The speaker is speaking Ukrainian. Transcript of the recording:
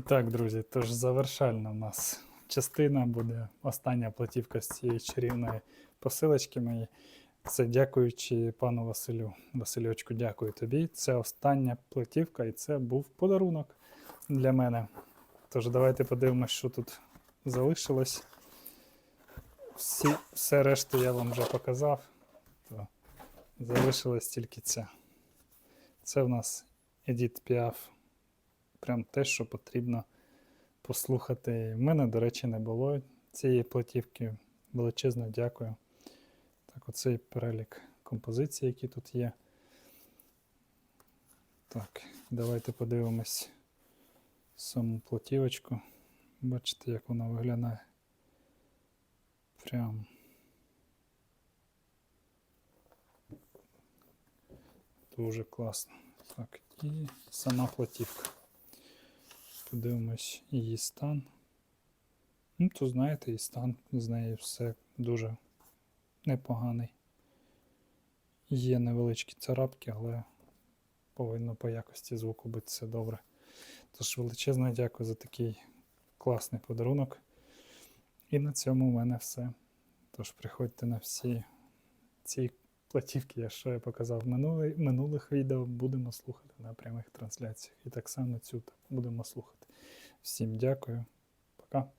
І так, друзі, тож завершальна в нас частина буде остання платівка з цієї чарівної посилочки моєї. Це дякуючи пану Василю. Васильочку, дякую тобі. Це остання платівка, і це був подарунок для мене. Тож давайте подивимося, що тут залишилось. Всі, все решту я вам вже показав. То залишилось тільки це. Це в нас Edith Piaf. Прям те, що потрібно послухати. В мене, до речі, не було цієї платівки. Величезно дякую. Так, оцей перелік композицій, які тут є. Так, давайте подивимось саму платівочку. Бачите, як вона виглядає. Прям. Дуже класно. Так, і сама платівка. Подивимось її стан. Ну, то знаєте, і стан з неї все дуже непоганий. Є невеличкі царапки, але повинно по якості звуку бути все добре. Тож величезне дякую за такий класний подарунок. І на цьому в мене все. Тож приходьте на всі ці платівки, що я показав в минулих відео, будемо слухати на прямих трансляціях. І так само цю будемо слухати. Всім дякую. Пока.